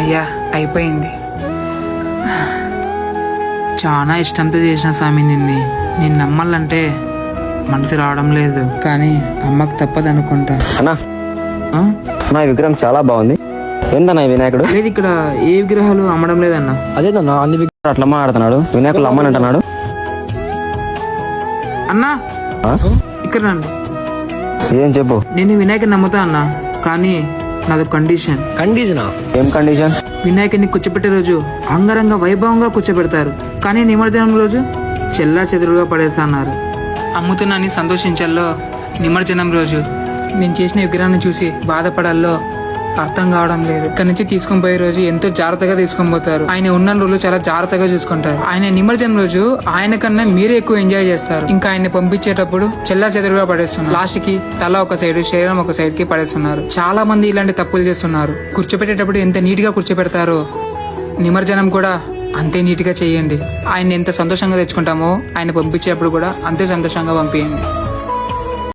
అమ్మయ్యా అయిపోయింది. చాలా ఇష్టంతో చేసిన స్వామి నిన్ని. నేను నమ్మాలంటే మనసు రావడం లేదు. కానీ అమ్మకు తప్పదు అనుకుంటా. అన్నా. ఆ? నా విగ్రహం చాలా బాగుంది. ఏందన్నా ఈ వినాయకుడు? లేదు ఇక్కడ ఏ విగ్రహాలు అమ్మడం లేదన్న. అదేనన్నా అన్ని విగ్రహాలు అట్లా మాట్లాడుతున్నాడు? వినాయకుడు అమ్మని అంటున్నాడు అన్నా ఆ? ఇక్కడ రండి. ఏం చెప్పు? నేను వినాయకుని నమ్ముతా అన్నా. కానీ నాది కండిషన్ కండిషనా ఏం కండిషన్ వినాయకుడిని కూర్చోబెట్టే రోజు అంగరంగ వైభవంగా కూర్చోబెడతారు. కానీ నిమజ్జనం రోజు చెల్లా చెదురుగా పడేస్తా అన్నారు అమ్ముతున్నాని సంతోషించాలో నిమజ్జనం రోజు. నేను చేసిన విగ్రహాన్ని చూసి బాధపడాలో అర్థం కావడం లేదు. ఇక్కడ నుంచి తీసుకొని పోయే రోజు ఎంతో జాగ్రత్తగా తీసుకొని పోతారు? ఆయన ఉన్న రోజులు చాలా జాగ్రత్తగా చూసుకుంటారు. ఆయన నిమజ్జనం రోజు ఆయన కన్నా మీరే ఎక్కువ ఎంజాయ్ చేస్తారు. ఇంకా ఆయన పంపించేటప్పుడు చెల్లా చెదురుగా పడేస్తున్నారు. లాస్ట్కి తల ఒక సైడ్ శరీరం ఒక సైడ్కి పడేస్తున్నారు. చాలా మంది ఇలాంటి తప్పులు చేస్తున్నారు. కూర్చోపెట్టేటప్పుడు ఎంత నీట్గా కూర్చోపెడతారో నిమజ్జనం కూడా అంతే నీట్గా చేయండి. ఆయన ఎంత సంతోషంగా తెచ్చుకుంటామో ఆయన పంపించేటప్పుడు కూడా అంతే సంతోషంగా పంపించండి.